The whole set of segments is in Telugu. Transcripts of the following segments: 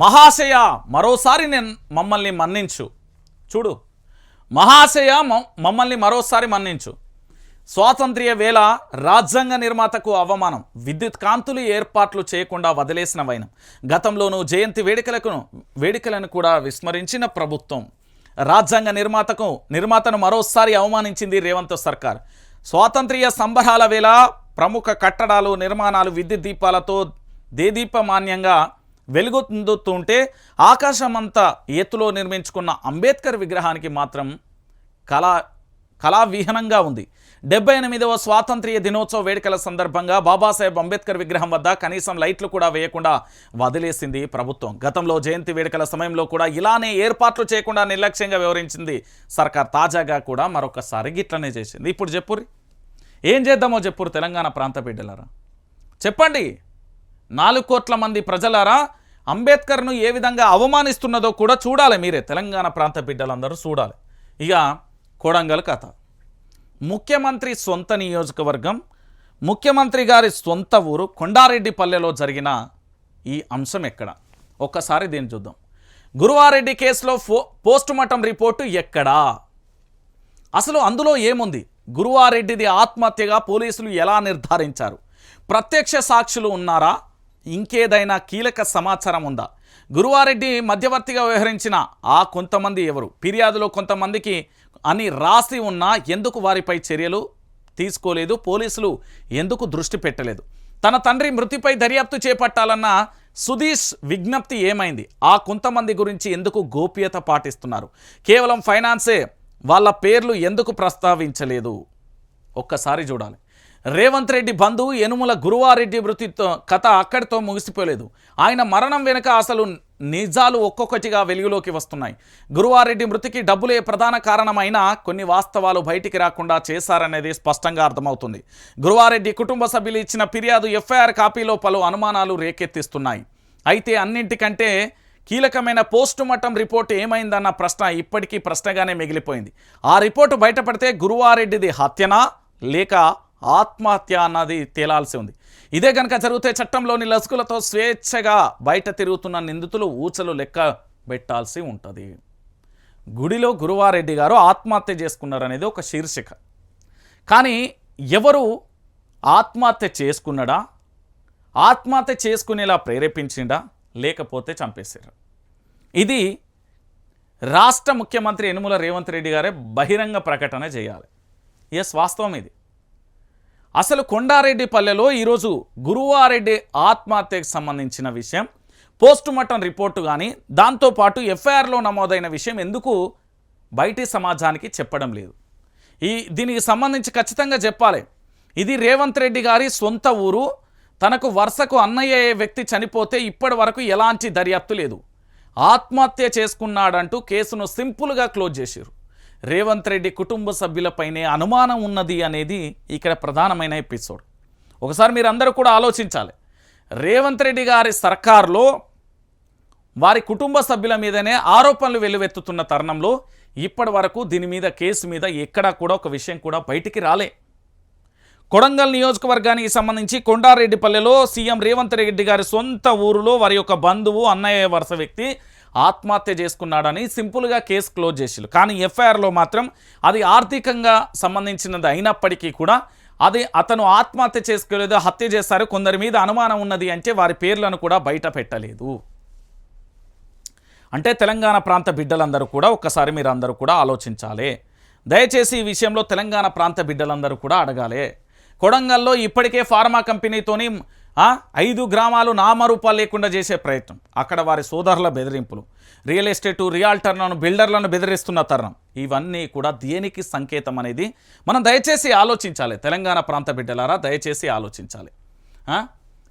మహాశయ మరోసారి నేను మమ్మల్ని మన్నించు. చూడు. మహాశయ మమ్మల్ని మరోసారి మన్నించు. స్వాతంత్ర్య వేళ రాజ్యాంగ నిర్మాతకు అవమానం విద్యుత్ కాంతులు ఏర్పాట్లు చేయకుండా వదిలేసిన వైనం. గతంలోనూ జయంతి వేడుకలకు వేడుకలను కూడా విస్మరించిన ప్రభుత్వం. రాజ్యాంగ నిర్మాతకు నిర్మాతను మరోసారి అవమానించింది రేవంత్ సర్కార్. స్వాతంత్ర్య సంబరాల వేళ ప్రముఖ కట్టడాలు నిర్మాణాలు విద్యుత్ దీపాలతో దేదీపమాన్యంగా వెలుగొందుతుంటే ఆకాశమంతా ఎత్తులో నిర్మించుకున్న అంబేద్కర్ విగ్రహానికి మాత్రం కళా కళావిహనంగా ఉంది. డెబ్బై ఎనిమిదవ స్వాతంత్ర్య దినోత్సవ వేడుకల సందర్భంగా బాబాసాహెబ్ అంబేద్కర్ విగ్రహం వద్ద కనీసం లైట్లు కూడా వేయకుండా వదిలేసింది ప్రభుత్వం. గతంలో జయంతి వేడుకల సమయంలో కూడా ఇలానే ఏర్పాట్లు చేయకుండా నిర్లక్ష్యంగా వివరించింది సర్కార్. తాజాగా కూడా మరొకసారి గిట్లనే చేసింది. ఇప్పుడు చెప్పుర్రి ఏం చేద్దామో చెప్పురు తెలంగాణ ప్రాంత బిడ్డలారా? చెప్పండి. నాలుగు కోట్ల మంది ప్రజలారా అంబేద్కర్ను ఏ విధంగా అవమానిస్తున్నదో కూడా చూడాలి మీరే. తెలంగాణ ప్రాంత బిడ్డలందరూ చూడాలి. ఇక కొడంగల్ కథ. ముఖ్యమంత్రి సొంత నియోజకవర్గం ముఖ్యమంత్రి గారి సొంత ఊరు కొండారెడ్డిపల్లెలో జరిగిన ఈ అంశం ఎక్కడ? ఒక్కసారి దీన్ని చూద్దాం. గురువారెడ్డి కేసులో ఫో పోస్టుమార్టం రిపోర్టు ఎక్కడా? అసలు అందులో ఏముంది? గురువారెడ్డిది ఆత్మహత్యగా పోలీసులు ఎలా నిర్ధారించారు? ప్రత్యక్ష సాక్షులు ఉన్నారా? ఇంకేదైనా కీలక సమాచారం ఉందా? గురువారెడ్డి మధ్యవర్తిగా వ్యవహరించిన ఆ కొంతమంది ఎవరు? ఫిర్యాదులో కొంతమందికి అని రాసి ఉన్నా ఎందుకు వారిపై చర్యలు తీసుకోలేదు? పోలీసులు ఎందుకు దృష్టి పెట్టలేదు? తన తండ్రి మృతిపై దర్యాప్తు చేపట్టాలన్న సుధీష్ విజ్ఞప్తి ఏమైంది? ఆ కొంతమంది గురించి ఎందుకు గోప్యత పాటిస్తున్నారు? కేవలం ఫైనాన్సే వాళ్ళ పేర్లు ఎందుకు ప్రస్తావించలేదు? ఒక్కసారి చూడాలి. రేవంత్ రెడ్డి బంధువు యనుమల గురువారెడ్డి మృతితో కథ అక్కడితో ముగిసిపోలేదు. ఆయన మరణం వెనుక అసలు నిజాలు ఒక్కొక్కటిగా వెలుగులోకి వస్తున్నాయి. గురువారెడ్డి మృతికి డబ్బులే ప్రధాన కారణమైన కొన్ని వాస్తవాలు బయటికి రాకుండా చేశారనేది స్పష్టంగా అర్థమవుతుంది. గురువారెడ్డి కుటుంబ సభ్యులు ఇచ్చిన ఫిర్యాదు ఎఫ్ఐఆర్ కాపీలో పలు అనుమానాలు రేకెత్తిస్తున్నాయి. అయితే అన్నింటికంటే కీలకమైన పోస్టుమార్టం రిపోర్ట్ ఏమైందన్న ప్రశ్న ఇప్పటికీ ప్రశ్నగానే మిగిలిపోయింది. ఆ రిపోర్టు బయటపడితే గురువారెడ్డిది హత్యనా లేక ఆత్మహత్య అన్నది తేలాల్సి ఉంది. ఇదే కనుక జరిగితే చట్టంలోని లసుకులతో స్వేచ్ఛగా బయట తిరుగుతున్న నిందితులు ఊచలు లెక్క పెట్టాల్సి ఉంటుంది. గుడిలో గురువారెడ్డి గారు ఆత్మహత్య చేసుకున్నారనేది ఒక శీర్షిక. కానీ ఎవరు ఆత్మహత్య చేసుకున్నాడా? ఆత్మహత్య చేసుకునేలా ప్రేరేపించిండా? లేకపోతే చంపేశారు? ఇది రాష్ట్ర ముఖ్యమంత్రి యనుమల రేవంత్ రెడ్డి గారే బహిరంగ ప్రకటన చేయాలి. ఎస్ వాస్తవం ఇది. అసలు కొండారెడ్డి పల్లెలో ఈరోజు గురువారెడ్డి ఆత్మహత్యకు సంబంధించిన విషయం పోస్టుమార్టం రిపోర్టు కానీ దాంతోపాటు ఎఫ్ఐఆర్లో నమోదైన విషయం ఎందుకు బయటి సమాజానికి చెప్పడం లేదు. ఈ దీనికి సంబంధించి ఖచ్చితంగా చెప్పాలి. ఇది రేవంత్ రెడ్డి గారి సొంత ఊరు. తనకు వరుసకు అన్నయ్య అయ్యే వ్యక్తి చనిపోతే ఇప్పటి వరకు ఎలాంటి దర్యాప్తు లేదు. ఆత్మహత్య చేసుకున్నాడంటూ కేసును సింపుల్గా క్లోజ్ చేశారు రేవంత్ రెడ్డి కుటుంబ సభ్యులపైనే అనుమానం ఉన్నది అనేది ఇక్కడ ప్రధానమైన ఎపిసోడ్. ఒకసారి మీరు అందరూ కూడా ఆలోచించాలి. రేవంత్ రెడ్డి గారి సర్కార్లో వారి కుటుంబ సభ్యుల మీదనే ఆరోపణలు వెల్లువెత్తుతున్న తరుణంలో ఇప్పటి వరకు దీని మీద కేసు మీద ఎక్కడా కూడా ఒక విషయం కూడా బయటికి రాలే. కొడంగల్ నియోజకవర్గానికి సంబంధించి కొండారెడ్డిపల్లెలో సీఎం రేవంత్ రెడ్డి గారి సొంత ఊరులో వారి యొక్క బంధువు అన్నయ్య వరుస వ్యక్తి ఆత్మహత్య చేసుకున్నాడని సింపుల్గా కేసు క్లోజ్ చేసిరు కానీ ఎఫ్ఐఆర్లో మాత్రం అది ఆర్థికంగా సంబంధించినది అయినప్పటికీ కూడా అది అతను ఆత్మహత్య చేసుకోలేదు హత్య చేశారు కొందరి మీద అనుమానం ఉన్నది అంటే వారి పేర్లను కూడా బయట పెట్టలేదు. అంటే తెలంగాణ ప్రాంత బిడ్డలందరూ కూడా ఒక్కసారి మీరు అందరూ కూడా ఆలోచించాలి. దయచేసి ఈ విషయంలో తెలంగాణ ప్రాంత బిడ్డలందరూ కూడా అడగాలి. కొడంగల్లో ఇప్పటికే ఫార్మా కంపెనీతోని ఐదు గ్రామాలు నామరూపాలు లేకుండా చేసే ప్రయత్నం. అక్కడ వారి సోదరుల బెదిరింపులు. రియల్ ఎస్టేటు రియాల్టర్లను బిల్డర్లను బెదిరిస్తున్న తరుణం. ఇవన్నీ కూడా దేనికి సంకేతం అనేది మనం దయచేసి ఆలోచించాలి. తెలంగాణ ప్రాంత బిడ్డలారా దయచేసి ఆలోచించాలి.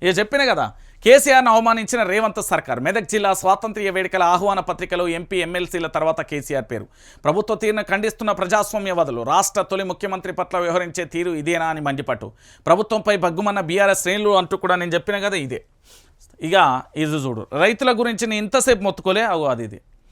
ఏ చెప్పిన కదా కేసీఆర్ను అవమానించిన రేవంత్ సర్కార్. మెదక్ జిల్లా స్వాతంత్ర్య వేడుకల ఆహ్వాన పత్రికలో ఎంపీ ఎమ్మెల్సీల తర్వాత కేసీఆర్ పేరు. ప్రభుత్వ తీరును ఖండిస్తున్న ప్రజాస్వామ్యవాదులు రాష్ట్ర తొలి ముఖ్యమంత్రి పట్ల వ్యవహరించే తీరు ఇదేనా అని మండిపట్టు. ప్రభుత్వంపై బగ్గుమన్న బీఆర్ఎస్ శ్రేణులు అంటూ కూడా నేను చెప్పిన కదా ఇదే. ఇక ఇది చూడు. రైతుల గురించి నేను ఇంతసేపు మొత్తుకోలే అవు అది ఇది.